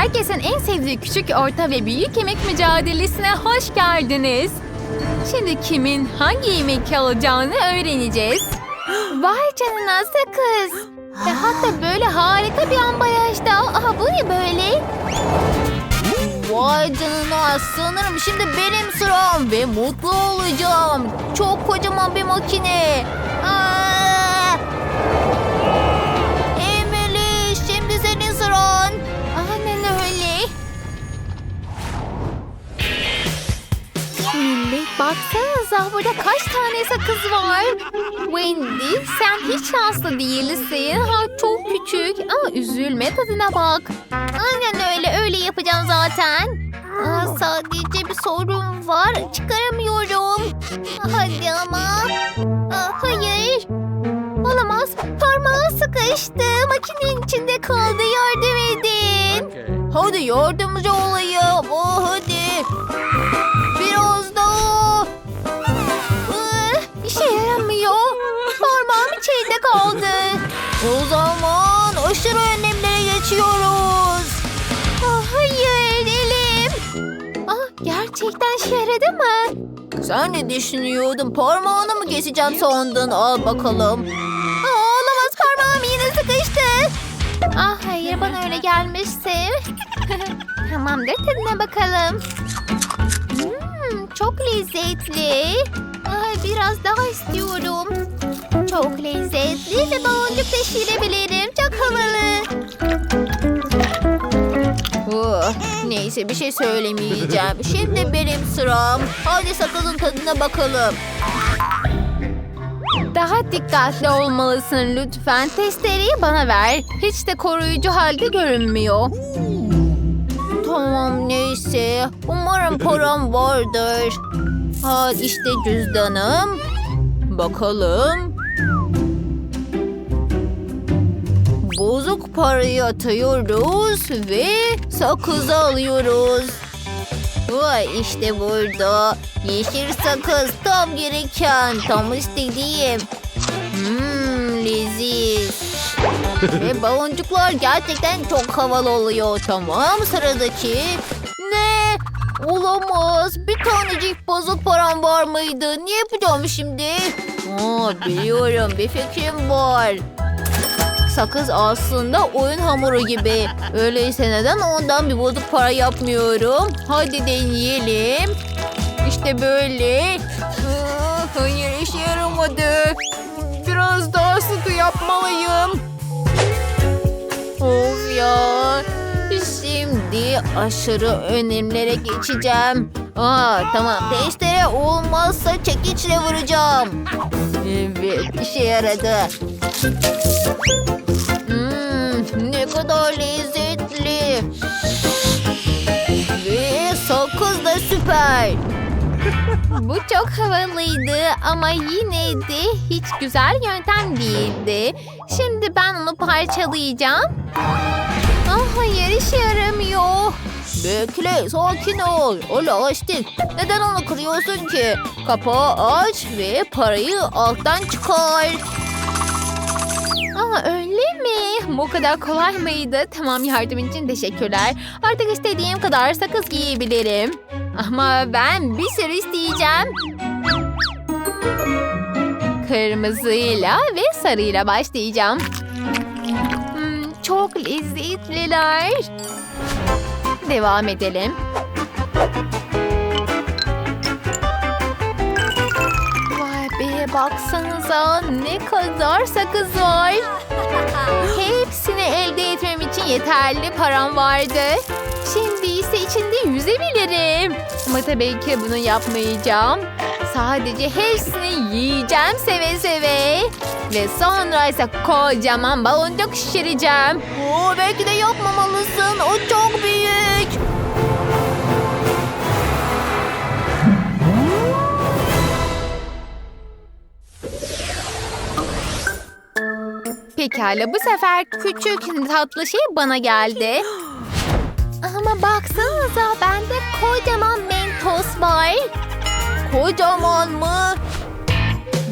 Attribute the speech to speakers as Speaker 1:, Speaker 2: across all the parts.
Speaker 1: Herkesin en sevdiği küçük, orta ve büyük yemek mücadelesine hoş geldiniz. Şimdi kimin hangi yemek alacağını öğreneceğiz. Vay canına sakız. Ve hatta böyle harika bir ambalajda. Aha bu ne böyle?
Speaker 2: Vay canına sanırım şimdi benim sıram ve mutlu olacağım. Çok kocaman bir makine. Aa!
Speaker 1: Baksanıza burada kaç tane sakız var. Wendy sen hiç şanslı değilsin. Ha, çok küçük ama üzülme tadına bak.
Speaker 2: Aynen öyle öyle yapacağım zaten. Aa, sadece bir sorun var çıkaramıyorum. Hadi ama. Aa, hayır.
Speaker 1: Olamaz parmağı sıkıştı. Makinenin içinde kaldı yardım edin.
Speaker 2: Hadi yardımcı olayım. Oh, hadi. O zaman aşırı önlemlere geçiyoruz.
Speaker 1: Ah, hayır elim. Ah, gerçekten işe yaradı mı?
Speaker 2: Sen ne düşünüyordun? Parmağını mı keseceğim sandın? Al bakalım.
Speaker 1: Aa, olamaz parmağım yine sıkıştı. Ah hayır bana öyle gelmişti. Tamamdır tadına bakalım. Hmm, çok lezzetli. Ay, biraz daha istiyorum. Çok lezzetli ve baloncuk taşıyabilirim. Çok havalı.
Speaker 2: Oh, neyse bir şey söylemeyeceğim. Şimdi benim sıram. Hadi sakızın tadına bakalım.
Speaker 1: Daha dikkatli olmalısın lütfen. Testereyi bana ver. Hiç de koruyucu halde görünmüyor.
Speaker 2: Tamam neyse. Umarım param vardır. Ha işte cüzdanım. Bakalım. Bozuk parayı atıyoruz ve sakızı alıyoruz. Vay işte burada. Yeşil sakız tam gereken, tam istediğim. Hmm, leziz. Ve baloncuklar gerçekten çok havalı oluyor. Tamam sıradaki. Ne? Olamaz. Bir tanecik bozuk param var mıydı? Ne yapacağım şimdi? Aa, biliyorum bir fikrim var. Sakız aslında oyun hamuru gibi. Öyleyse neden ondan bir bozuk para yapmıyorum? Hadi deneyelim. İşte böyle. Hayır işe yaramadı. Biraz daha sıkı yapmalıyım. Of ya. Şimdi aşırı önemlere geçeceğim. Aa tamam testere olmazsa çekiçle vuracağım. Evet işe yaradı. Kadar lezzetli. Ve sakız da süper.
Speaker 1: Bu çok havalıydı ama yine de hiç güzel yöntem değildi. Şimdi ben onu parçalayacağım. Ah hayır işe yaramıyor.
Speaker 2: Bekle, sakin ol. O lastik. Neden onu kırıyorsun ki? Kapağı aç ve parayı alttan çıkar.
Speaker 1: Mi? Bu kadar kolay mıydı? Tamam yardımın için teşekkürler. Artık istediğim kadar sakız giyebilirim. Ama ben bir sürü isteyeceğim. Kırmızıyla ve sarıyla başlayacağım. Hmm, çok lezzetliler. Devam edelim. Vay be baksanıza ne kadar sakız var. Hepsini elde etmem için yeterli param vardı. Şimdi ise içinde yüzebilirim. Ama tabii ki bunu yapmayacağım. Sadece hepsini yiyeceğim seve seve. Ve sonra ise kocaman baloncuk şişireceğim.
Speaker 2: Oo, belki de yapmamalısın. O çok büyük.
Speaker 1: Pekala bu sefer küçük tatlı şey bana geldi. Ama baksanıza bende kocaman mentos var.
Speaker 2: Kocaman mı?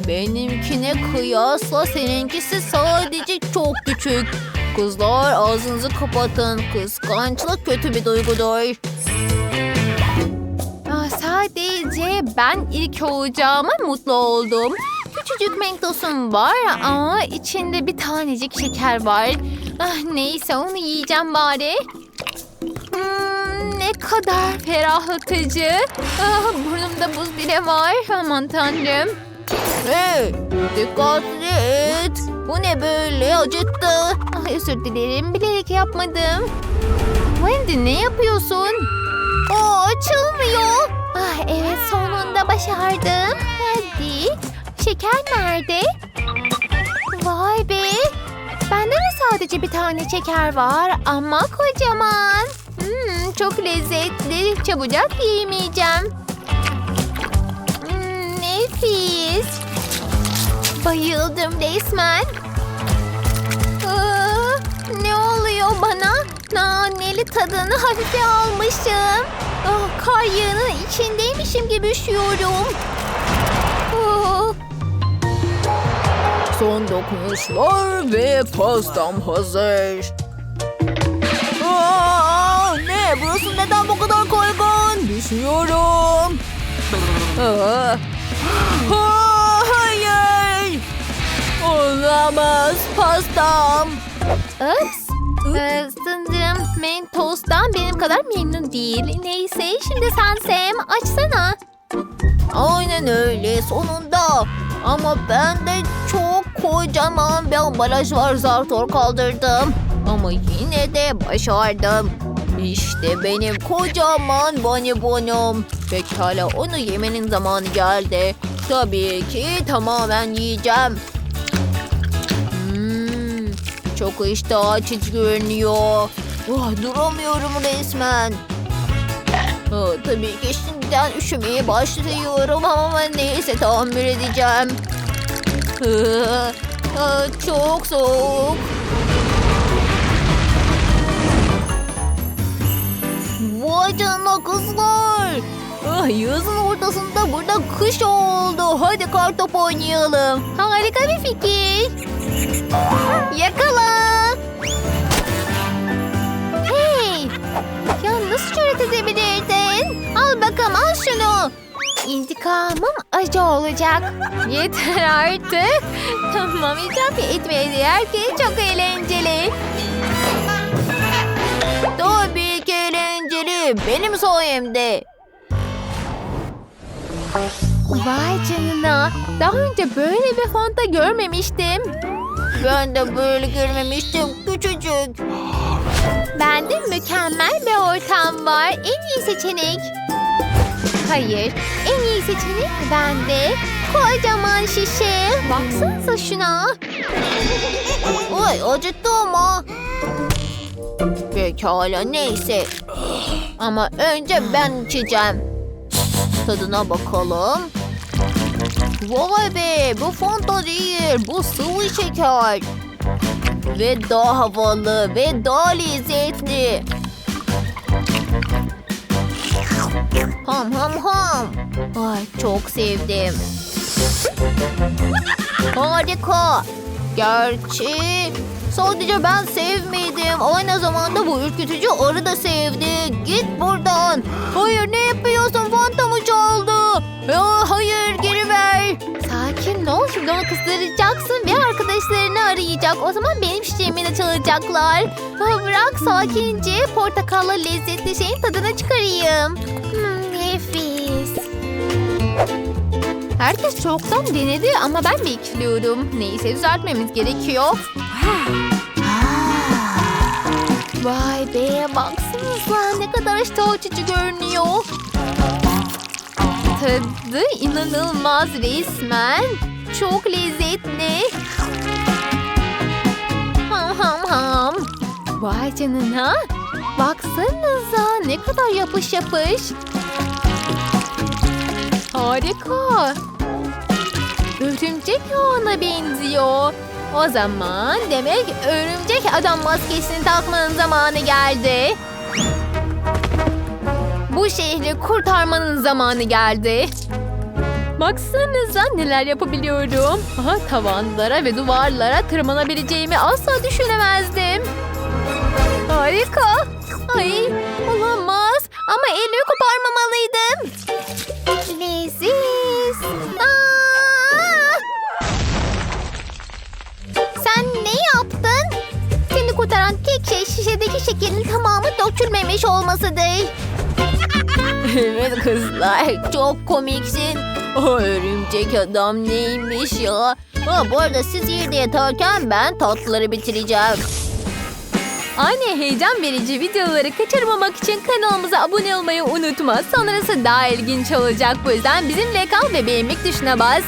Speaker 2: Benimkine kıyasla seninkisi sadece çok küçük.
Speaker 1: Kızlar ağzınızı kapatın. Kıskançlık kötü bir duygudur. Aa, sadece ben ilk olacağıma mutlu oldum. Küçücük mentosum var ama içinde bir tanecik şeker var. Ah, neyse onu yiyeceğim bari. Hmm, ne kadar ferahlatıcı. Ah, burnumda buz bile var. Aman tanrım. Hey, dikkatli et. Bu ne böyle acıttı. Ah, özür dilerim bilerek yapmadım. Wendy ne yapıyorsun? Aa, açılmıyor. Ah, evet sonunda başardım. Hadi. Şeker nerede? Vay be. Bende de sadece bir tane şeker var ama kocaman. Hmm, çok lezzetli. Çabucak yiyemeyeceğim. Hmm, nefis. Bayıldım resmen. Aa, ne oluyor bana? Naneli tadını hafife almışım. Ah, kar yağının içindeymişim gibi üşüyorum. Ah.
Speaker 3: Son dokunuşlar ve pastam hazır. Aa, ne? Burası neden bu kadar kaygan? Düşüyorum. Aa. Aa, hayır. Olamaz pastam.
Speaker 1: Ups. Ee, sanırım Mentos'tan benim kadar memnun değil. Neyse şimdi sen Sam açsana.
Speaker 3: Aynen öyle sonunda. Ama bende çok kocaman bir ambalaj var zartor kaldırdım. Ama yine de başardım. İşte benim kocaman bonibonum. Pekala onu yemenin zamanı geldi. Tabii ki tamamen yiyeceğim. Hmm, çok iştah açıcı görünüyor. Oh, duramıyorum resmen. Aa, tabii ki şimdiden üşümeye başlıyorum ama neyse tahammül edeceğim. Çok soğuk. Vay canına kızlar. Ah, yazın ortasında burada kış oldu. Hadi kartop oynayalım.
Speaker 1: Harika bir fikir. Yakala. Hey. Ya nasıl cüret edebilirdin? Al bakalım al şunu. İntikamım acı olacak. Yeter artık. Tamam itiraf etmeye değer ki çok eğlenceli.
Speaker 3: Tabii ki eğlenceli. Benim sayemde.
Speaker 1: Vay canına. Daha önce böyle bir fonta görmemiştim.
Speaker 3: Ben de böyle görmemiştim. Küçücük.
Speaker 1: Bende mükemmel bir ortam var. En iyi seçenek. Hayır, en iyi seçenek bende. Kocaman şişe. Baksanıza şuna.
Speaker 3: Ay acıttı ama. Pekala neyse. Ama önce ben içeceğim. Tadına bakalım. Vay be bu Fanta değil bu sıvı şeker. Ve daha havalı ve daha lezzetli. Ham ham ham. Ay çok sevdim. Harika. Gerçi sadece ben sevmedim. Aynı zamanda bu ürkütücü arı da sevdi. Git buradan. Hayır ne yapıyorsun? Fantamı çaldı. Ya, hayır geri ver.
Speaker 1: Sakin ol. Şimdi onu kızdıracaksın ve arkadaşlarını arayacak. O zaman benim şişemi de çalacaklar. Bırak sakince portakallı lezzetli şeyin tadını çıkarayım. Herkes çoktan denedi ama ben bekliyorum. Neyse düzeltmemiz gerekiyor. Vay be baksanıza ne kadar iştah açıcı görünüyor. Tadı inanılmaz resmen. Çok lezzetli. Ham ham ham. Vay canına. Baksanıza ne kadar yapış yapış. Harika. Örümcek ağına benziyor. O zaman demek örümcek adam maskesini takmanın zamanı geldi. Bu şehri kurtarmanın zamanı geldi. Baksanıza neler yapabiliyorum. Aha, tavanlara ve duvarlara tırmanabileceğimi asla düşünemezdim. Harika. Ay olamaz. Ama elimi koparmamalıydım.
Speaker 2: Dökülmemiş olmasıdır.
Speaker 3: Evet kızlar çok komiksin. O örümcek adam neymiş ya? Ha, bu arada siz yerde yatarken ben tatlıları bitireceğim.
Speaker 1: Aynı heyecan verici videoları kaçırmamak için kanalımıza abone olmayı unutma. Sonrası daha ilginç olacak. Bu yüzden bizimle kal ve beğenmek tuşuna bas.